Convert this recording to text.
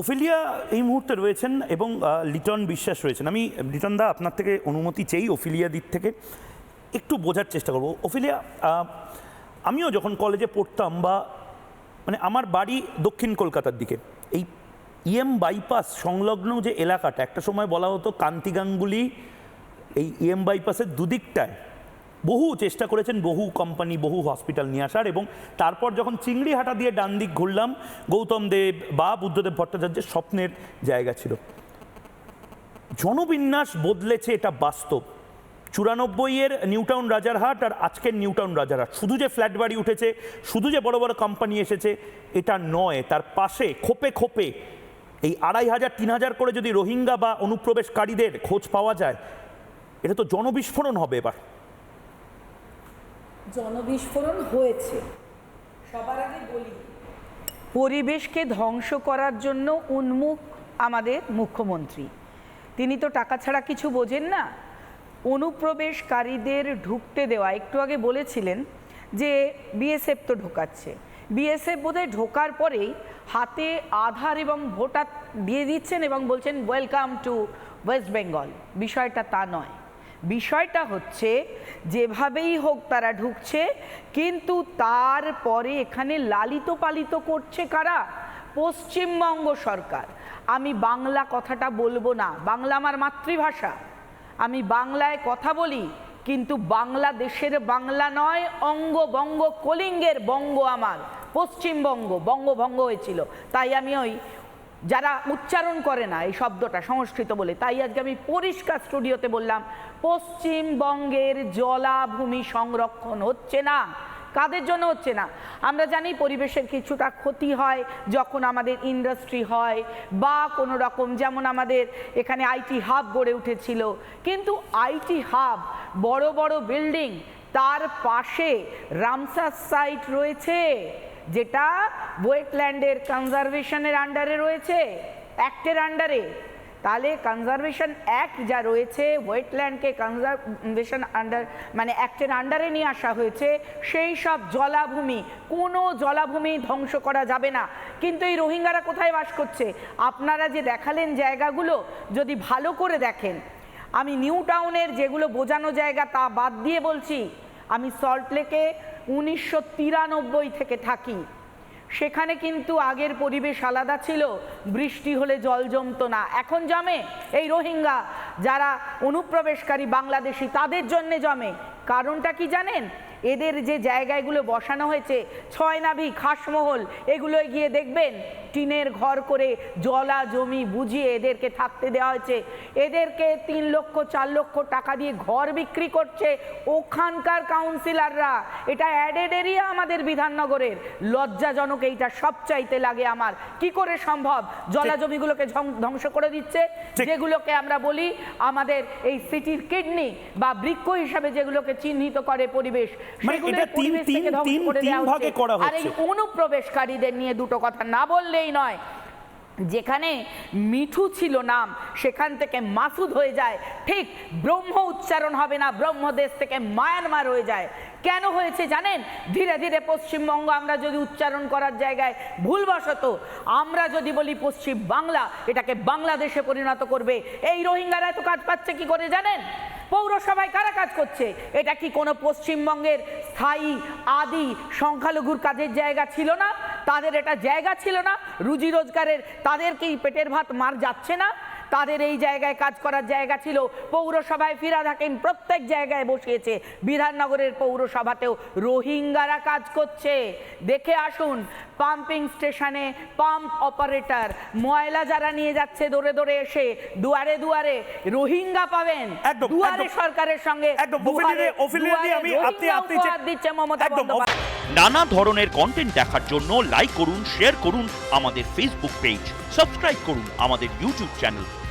Ophelia এই মুহূর্তে রয়েছেন এবং লিটন বিশ্বাস রয়েছেন। আমি, লিটন দা, আপনার থেকে অনুমতি চেই ওফিলিয়া দিক থেকে একটু বোঝার চেষ্টা করব। ওফিলিয়া আমিও যখন কলেজে পড়তাম বা মানে আমার বাড়ি দক্ষিণ কলকাতার দিকে, এই ইএম বাইপাস সংলগ্ন যে এলাকাটা, একটা সময় বলা হতো কান্তি গাঙ্গুলি এই ইএম বাইপাসের দুদিকটায় বহু চেষ্টা করেছেন, বহু কোম্পানি বহু হসপিটাল নিয়ে আসার এবং তারপর যখন চিংড়িহাটা দিয়ে ডান দিক ঘুরলাম, গৌতম দেব বা বুদ্ধদেব ভট্টাচার্যের স্বপ্নের জায়গা ছিল। জনবিন্যাস বদলেছে এটা বাস্তব। চুরানব্বইয়ের নিউটাউন রাজারহাট আর আজকের নিউটাউন রাজারহাট। শুধু যে ফ্ল্যাট বাড়ি উঠেছে, শুধু যে বড় বড় কোম্পানি এসেছে, এটা নয়, তার পাশে খোপে খোপে এই আড়াই হাজার, তিন হাজার করে যদি রোহিঙ্গা বা অনুপ্রবেশকারীদের খোঁজ পাওয়া যায়, এটা তো জনবিস্ফোরণ হবে এবার। জনবিস্ফোরণ হয়েছে। সবার আগে বলি, পরিবেশকে ধ্বংস করার জন্য উন্মুখ আমাদের মুখ্যমন্ত্রী। তিনি তো টাকা ছাড়া কিছু বোঝেন না। অনুপ্রবেশকারীদের ঢুকতে দেওয়া, একটু আগে বলেছিলেন যে বিএসএফ তো ঢোকাচ্ছে। বিএসএফ বোধহয় ঢোকার পরেই হাতে আধার এবং ভোটার দিয়ে দিচ্ছেন এবং বলছেন ওয়েলকাম টু ওয়েস্ট বেঙ্গল বিষয়টা তা নয়। বিষয়টা হচ্ছে, যেভাবেই হোক তারা ঢুকছে, কিন্তু তারপরে এখানে লালিত পালিত করছে কারা? পশ্চিমবঙ্গ সরকার। আমি বাংলা কথাটা বলব না। বাংলা আমার মাতৃভাষা। আমি বাংলায় কথা বলি, কিন্তু বাংলাদেশের বাংলা নয় অঙ্গ বঙ্গ কলিঙ্গের বঙ্গ আমার। পশ্চিমবঙ্গ, বঙ্গভঙ্গ হয়েছিল। তাই আমি ওই যারা উচ্চারণ করে না, এই শব্দটা সংস্কৃত বলে। তাই আজকে আমি পরিষ্কার স্টুডিওতে বললাম, পশ্চিমবঙ্গের জলাভূমি সংরক্ষণ হচ্ছে না। কাদের জন্য হচ্ছে না? আমরা জানি পরিবেশের কিছুটা ক্ষতি হয় যখন আমাদের ইন্ডাস্ট্রি হয় বা কোনো রকম, যেমন আমাদের এখানে আইটি হাব গড়ে উঠেছিল। কিন্তু আইটি হাব বড় বড় বিল্ডিং তার পাশে রামসার সাইট রয়েছে। যেটা ওয়েটল্যান্ডের কনজারভেশনের আন্ডারে রয়েছে অ্যাক্টের আন্ডারে তাহলে কনজারভেশন অ্যাক্ট যা রয়েছে, ওয়েটল্যান্ডকে কনজারভেশন আন্ডার মানে অ্যাক্টের আন্ডারে নিয়ে আসা হয়েছে, সেই সব জলাভূমি, কোনো জলাভূমি ধ্বংস করা যাবে না। কিন্তু এই রোহিঙ্গারা কোথায় বাস করছে? আপনারা যে দেখালেন জায়গাগুলো, যদি ভালো করে দেখেন, আমি নিউ টাউনের যেগুলো বোঝানো জায়গা তা বাদ দিয়ে বলছি আমি সল্টলেকে উনিশশো তিরানব্বই থেকে থাকি। সেখানে কিন্তু আগের পরিবেশ আলাদা ছিল, বৃষ্টি হলে জল জমতো না। এখন জমে এই রোহিঙ্গা, যারা অনুপ্রবেশকারী বাংলাদেশি, তাদের জন্যে জমে। কারণটা কি জানেন? এদের যে জায়গাগুলো বসানো হয়েছে ছয় নাভি খাসমহল এগুলোয় গিয়ে দেখবেন টিনের ঘর করে জলা জমি বুঝিয়ে এদেরকে থাকতে দেওয়া হয়েছে। এদেরকে তিন লক্ষ চার লক্ষ টাকা দিয়ে ঘর বিক্রি করছে ওখানকার কাউন্সিলররা। এটা অ্যাডেড এরিয়া আমাদের বিধাননগরের। লজ্জাজনক এইটা সবচাইতে লাগে আমার। কি করে সম্ভব? জলা জমিগুলোকে ধ্বং- ধ্বংস করে দিচ্ছে। যেগুলোকে আমরা বলি আমাদের এই সিটির কিডনি বা বৃক্ষ হিসাবে যেগুলোকে চিহ্নিত করে পরিবেশ। মানে এটা তিন- তিন- তিন- তিন দেওয়া ভাগে হচ্ছে। আর এই অনুপ্রবেশকারীদের নিয়ে দুটো কথা না বললেই নয়। যেখানে মিঠু ছিল নাম সেখান থেকে মাসুদ হয়ে যায়। ঠিক ব্রহ্ম উচ্চারণ হবে না ব্রহ্মদেশ থেকে মায়ানমার হয়ে যায়। কেন হয়েছে জানেন? ধীরে ধীরে পশ্চিমবঙ্গ আমরা যদি উচ্চারণ করার জায়গায় ভুলবশত আমরা যদি বলি পশ্চিম বাংলা এটাকে বাংলাদেশে পরিণত করবে। এই রোহিঙ্গারা এত কাজ পাচ্ছে কি করে জানেন? পৌরসভায় কারা কাজ করছে? এটা কি কোনো পশ্চিমবঙ্গের স্থায়ী, আদি, সংখ্যালঘুর কাজের জায়গা ছিল না? তাদের এটা জায়গা ছিল না? রুজি রোজগারের তাদেরকেই পেটের ভাত মার যাচ্ছে না? তাদের এই জায়গায় কাজ করার জায়গা ছিল। পৌরসভায় ফিরা থাকেন প্রত্যেক জায়গায় বসিয়েছে। বিধাননগরের পৌরসভাতেও রোহিঙ্গারা কাজ করছে। দেখে আসুন পাম্পিং স্টেশনে পাম্প অপারেটর ময়লা যারা নিয়ে যাচ্ছে দৌড়ে দৌড়ে এসে দুয়ারে দুয়ারে রোহিঙ্গা পাবেন। একদম, দুয়ারে সরকারের সঙ্গে নানা ধরনের কন্টেন্ট দেখার জন্য লাইক করুন শেয়ার করুন আমাদের ফেসবুক পেজ সাবস্ক্রাইব করুন আমাদের ইউটিউব চ্যানেল